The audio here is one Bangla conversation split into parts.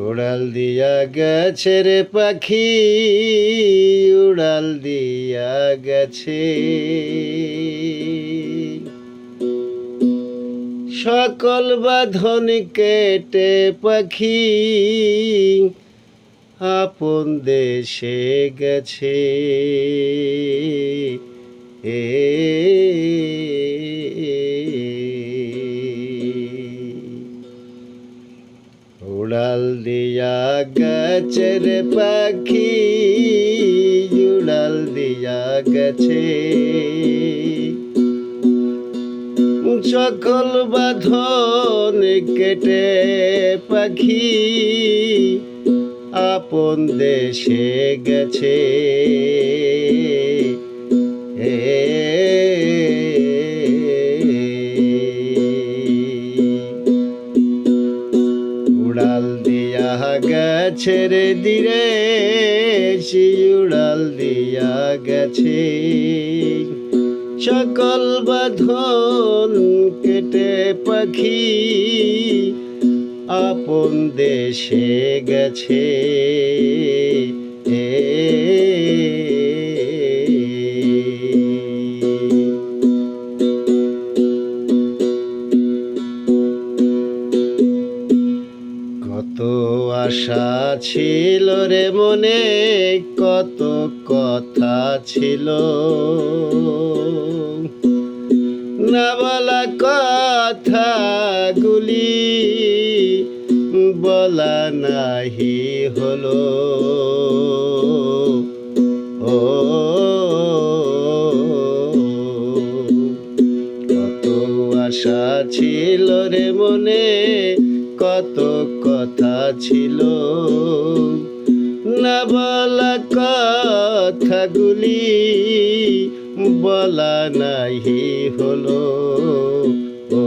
উড়াল দিয়া গেছে রে পাখি উড়াল দিয়া গেছে। সকল বাঁধন কেটে পাখি আপন দেশে গেছে। এ উড়াল দিয়া গেছে রে পাখি, উড়াল দিয়া গেছে। সকল বাঁধন কেটে পাখি আপন দেশে গেছে। উড়াল দিয়া গেছে রে দিরে উড়াল দিয়া গেছে। সকল বাঁধন কেটে পাখি আপন দেশে গেছে। কত আশা ছিল রে মনে কত কথা ছিল। না বলা কথাগুলি বলা নাহি হলো। ও, কত আশা ছিল রে মনে, কত কথা ছিল। না বলা কথাগুলি বলা নাহি হলো। ও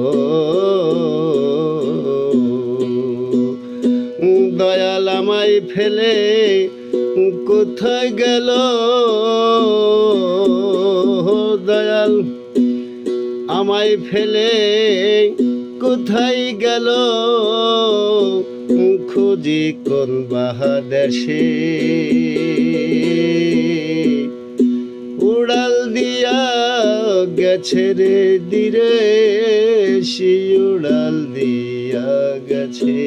আমায় ফেলে কোথায় গেল? দয়াল, আমায় ফেলে কোথায় গেল? খুঁজি কোন বাহাদেশে উড়াল দিয়া গেছে রে দিরে সি উড়াল দিয়া গেছে।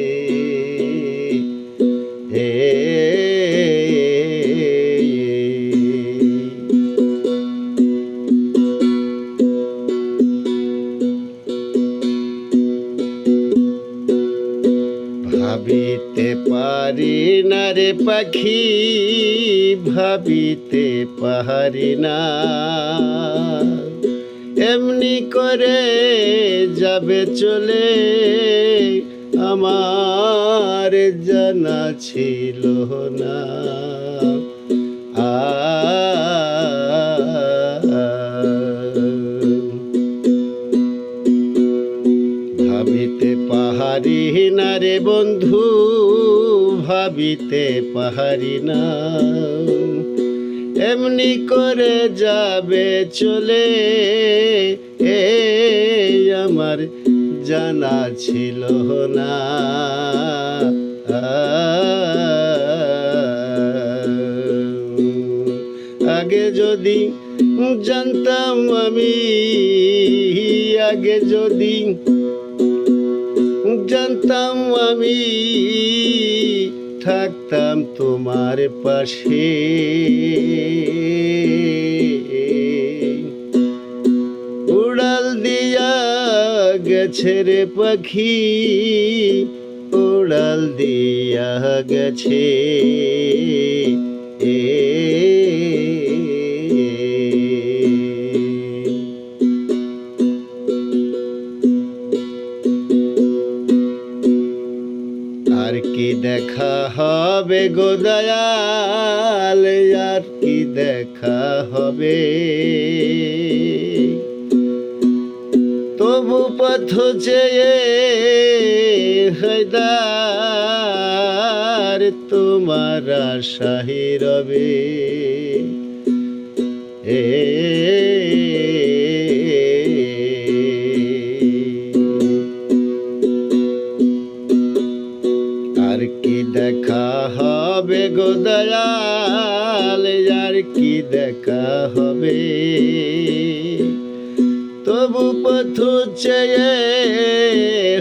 পাখি ভাবিতে পাহারি না। এমনি করে যাবে চলে আমার জানা ছিল না। ভাবিতে পাহাড়ি না এমনি করে যাবে চলে, এ আমার জানা ছিল না। আগে যদি জানতাম আমি, আগে যদি জানতাম আমি থাকতাম তোমার পাশে। উড়াল দিয়া গেছে রে পাখি উড়াল দিয়া গেছে। এ দেখা হবে গো দয়াল, আর কি দেখা হবে? তবু পথ চেয়ে হায়দার, তোমার আশাহি রবে। এ হবে। তবু পথু চেয়ে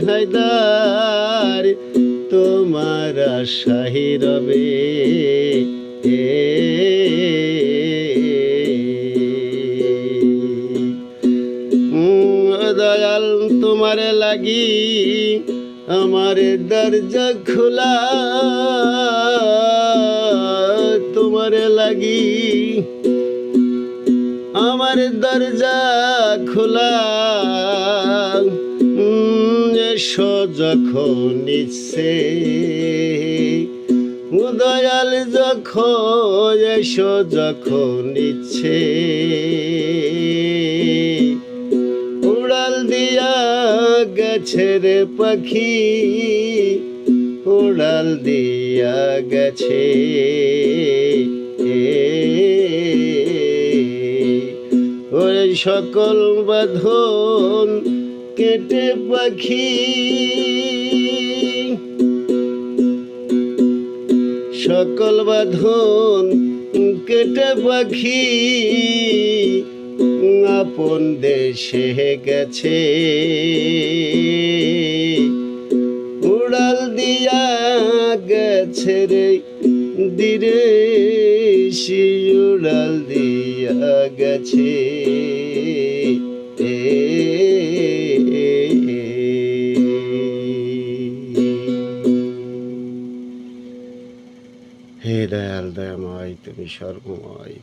হায়দার তোমার আশাহি রবে। দয়াল তোমার লাগি আমার দরজা খোলা। তোমার লাগি আমার দরজা খোলা। এসো যখন ইচ্ছে। উদয়াল যখন এসো যখন ইচ্ছে। উড়াল দিয়া গেছে পাখি, উড়াল দিয়া গেছে। সকল বাঁধন কেটে পাখি। সকল বাঁধন কেটে পাখি। আপন দেশে গেছে। উড়াল দিয়া গেছে রে দিরে উড়াল দিয়া গেছে। হে দয়াল দয়াময় তুমি সর্বময়